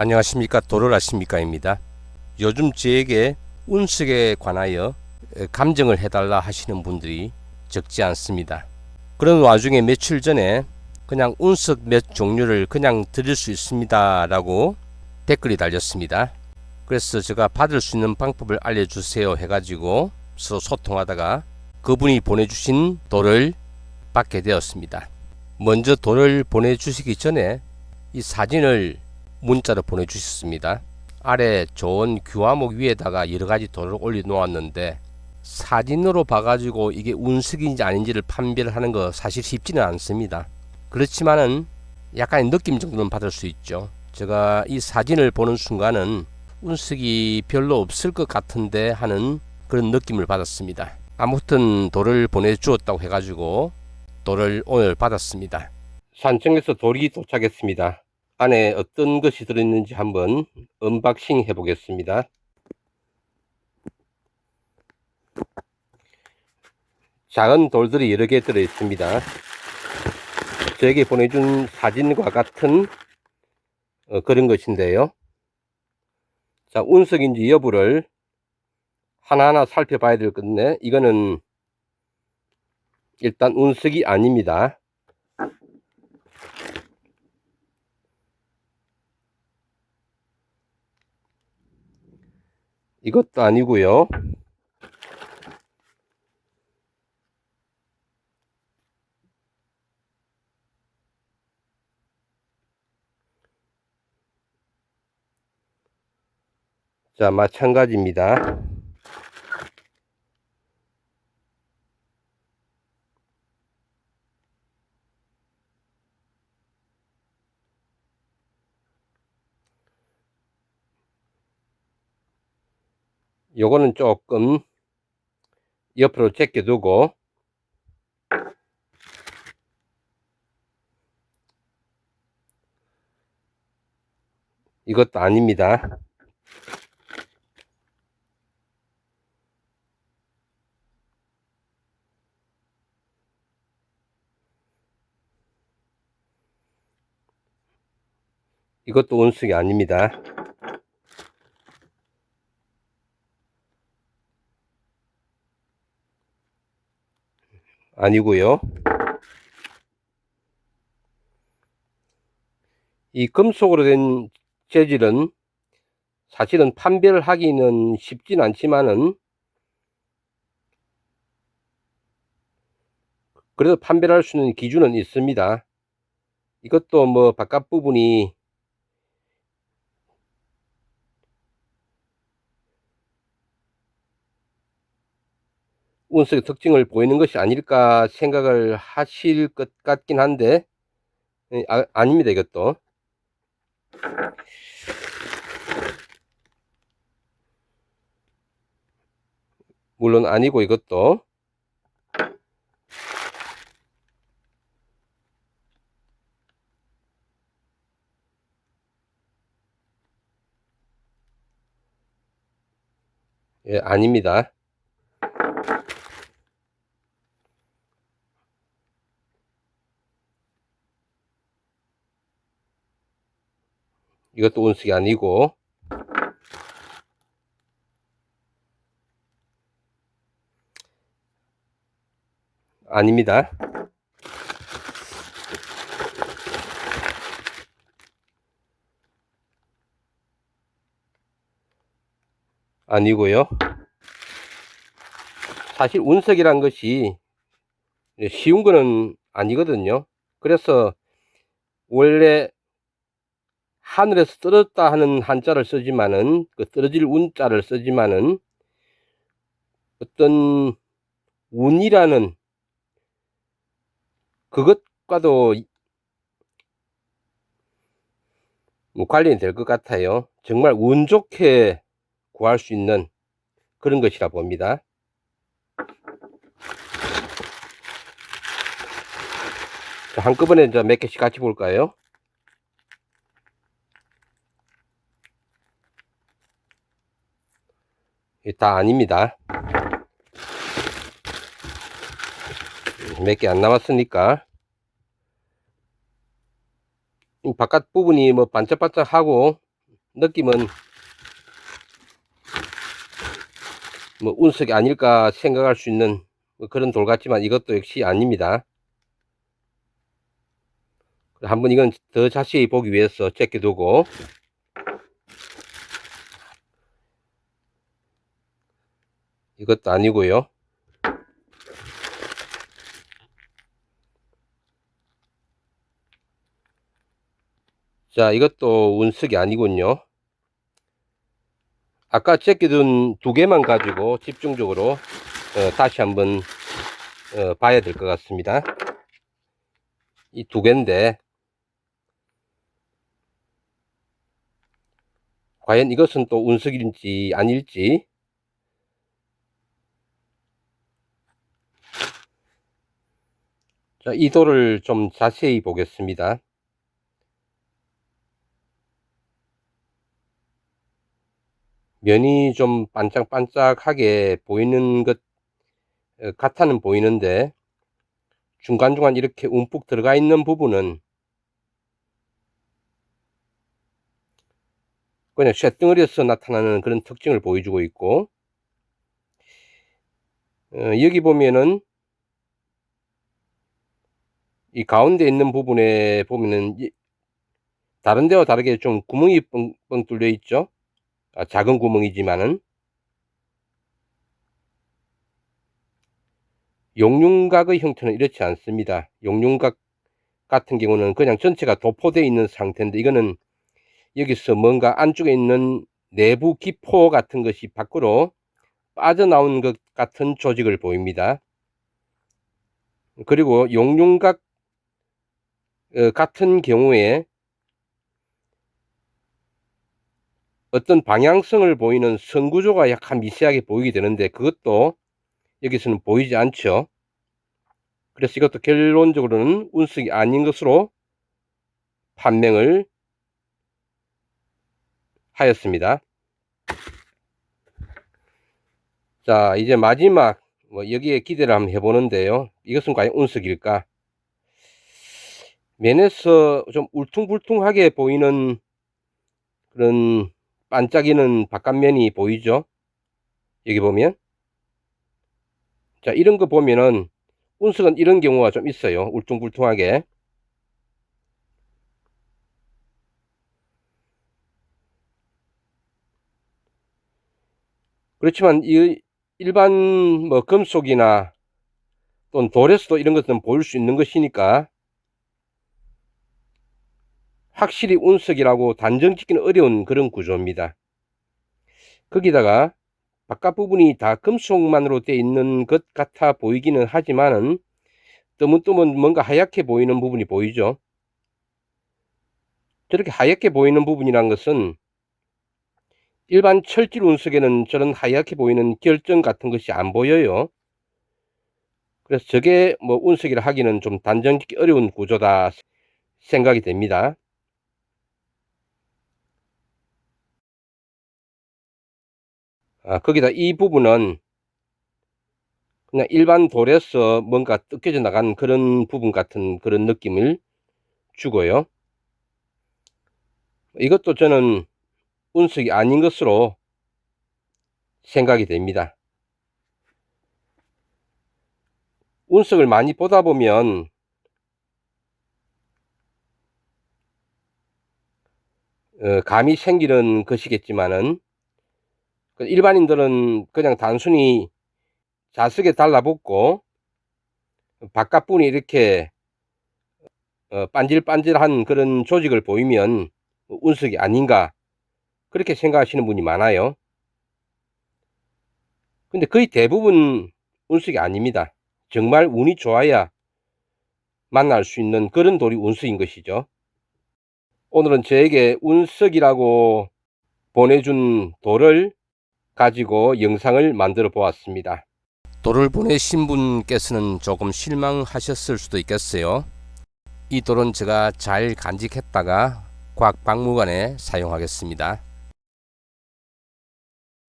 안녕하십니까 도를 아십니까입니다. 요즘 저에게 운석에 관하여 감정을 해달라 하시는 분들이 적지 않습니다. 그런 와중에 며칠 전에 그냥 운석 몇 종류를 그냥 드릴 수 있습니다 라고 댓글이 달렸습니다. 그래서 제가 받을 수 있는 방법을 알려주세요 해가지고 서로 소통하다가 그분이 보내주신 돌을 받게 되었습니다. 먼저 돌을 보내주시기 전에 이 사진을 문자로 보내주셨습니다. 아래 좋은 규화목 위에다가 여러 가지 돌을 올려 놓았는데 사진으로 봐가지고 이게 운석인지 아닌지를 판별을 하는 거 사실 쉽지는 않습니다. 그렇지만은 약간의 느낌 정도는 받을 수 있죠. 제가 이 사진을 보는 순간은 운석이 별로 없을 것 같은데 하는 그런 느낌을 받았습니다. 아무튼 돌을 보내주었다고 해가지고 돌을 오늘 받았습니다. 산청에서 돌이 도착했습니다. 안에 어떤 것이 들어있는지 한번 언박싱 해 보겠습니다. 작은 돌들이 여러 개 들어 있습니다. 저에게 보내준 사진과 같은 어, 그런 것인데요. 자, 운석인지 여부를 하나하나 살펴봐야 될 건데, 이거는 일단 운석이 아닙니다. 이것도 아니고요. 자, 마찬가지입니다. 요거는 조금 옆으로 제껴두고 이것도 아닙니다. 이것도 원숙이 아닙니다. 아니고요. 이 금속으로 된 재질은 사실은 판별을 하기는 쉽진 않지만은 그래도 판별할 수 있는 기준은 있습니다. 이것도 뭐 바깥 부분이 운석의 특징을 보이는 것이 아닐까 생각을 하실 것 같긴 한데 아, 아닙니다 이것도 물론 아니고 이것도 예, 아닙니다. 이것도 운석이 아니고 아닙니다. 아니고요. 사실 운석이란 것이 쉬운 거는 아니거든요. 그래서 원래 하늘에서 떨어졌다 하는 한자를 쓰지만은 그 떨어질 운자를 쓰지만은 어떤 운이라는 그것과도 뭐 관련이 될 것 같아요. 정말 운 좋게 구할 수 있는 그런 것이라 봅니다. 자, 한꺼번에 몇 개씩 같이 볼까요? 다 아닙니다. 몇 개 안 남았으니까 바깥 부분이 뭐 반짝반짝하고 느낌은 뭐 운석이 아닐까 생각할 수 있는 뭐 그런 돌 같지만 이것도 역시 아닙니다. 한번 이건 더 자세히 보기 위해서 제껴두고 이것도 아니고요. 자, 이것도 운석이 아니군요. 아까 제껴둔 두 개만 가지고 집중적으로 어, 다시 한번 어, 봐야 될 것 같습니다. 이 두 개인데 과연 이것은 또 운석인지 아닐지 자, 이 돌을 좀 자세히 보겠습니다. 면이 좀 반짝반짝하게 보이는 것 어, 같아는 보이는데 중간중간 이렇게 움푹 들어가 있는 부분은 그냥 쇳덩어리에서 나타나는 그런 특징을 보여주고 있고 어, 여기 보면은 이 가운데 있는 부분에 보면은 이- 다른 데와 다르게 좀 구멍이 뻥뻥 뚫려 있죠 아, 작은 구멍이지만은 용융각의 형태는 이렇지 않습니다. 용융각 같은 경우는 그냥 전체가 도포되어 있는 상태인데 이거는 여기서 뭔가 안쪽에 있는 내부 기포 같은 것이 밖으로 빠져나온 것 같은 조직을 보입니다. 그리고 용융각 어, 같은 경우에 어떤 방향성을 보이는 선구조가 약간 미세하게 보이게 되는데 그것도 여기서는 보이지 않죠. 그래서 이것도 결론적으로는 운석이 아닌 것으로 판명을 하였습니다. 자, 이제 마지막 뭐 여기에 기대를 한번 해보는데요. 이것은 과연 운석일까? 면에서 좀 울퉁불퉁하게 보이는 그런 반짝이는 바깥면이 보이죠? 여기 보면? 자 이런 거 보면은 운석은 이런 경우가 좀 있어요. 울퉁불퉁하게. 그렇지만 이 일반 뭐 금속이나 또는 돌에서도 이런 것들은 보일 수 있는 것이니까 확실히 운석이라고 단정 짓기는 어려운 그런 구조입니다. 거기다가 바깥 부분이 다 금속만으로 되어 있는 것 같아 보이기는 하지만은 뜨문뜨문 뭔가 하얗게 보이는 부분이 보이죠. 저렇게 하얗게 보이는 부분이란 것은 일반 철질 운석에는 저런 하얗게 보이는 결정 같은 것이 안 보여요. 그래서 저게 뭐 운석이라 하기는 좀 단정 짓기 어려운 구조다 생각이 됩니다. 아, 거기다 이 부분은 그냥 일반 돌에서 뭔가 뜯겨져 나간 그런 부분 같은 그런 느낌을 주고요. 이것도 저는 운석이 아닌 것으로 생각이 됩니다. 운석을 많이 보다 보면 어, 감이 생기는 것이겠지만은 그 일반인들은 그냥 단순히 자석에 달라붙고 바깥분이 이렇게 어, 반질반질한 그런 조직을 보이면 운석이 아닌가 그렇게 생각하시는 분이 많아요. 근데 거의 대부분 운석이 아닙니다. 정말 운이 좋아야 만날 수 있는 그런 돌이 운석인 것이죠. 오늘은 저에게 운석이라고 보내준 돌을 가지고 영상을 만들어 보았습니다. 돌을 보내신 분께서는 조금 실망하셨을 수도 있겠어요. 이 돌은 제가 잘 간직했다가 과학박물관에 사용하겠습니다.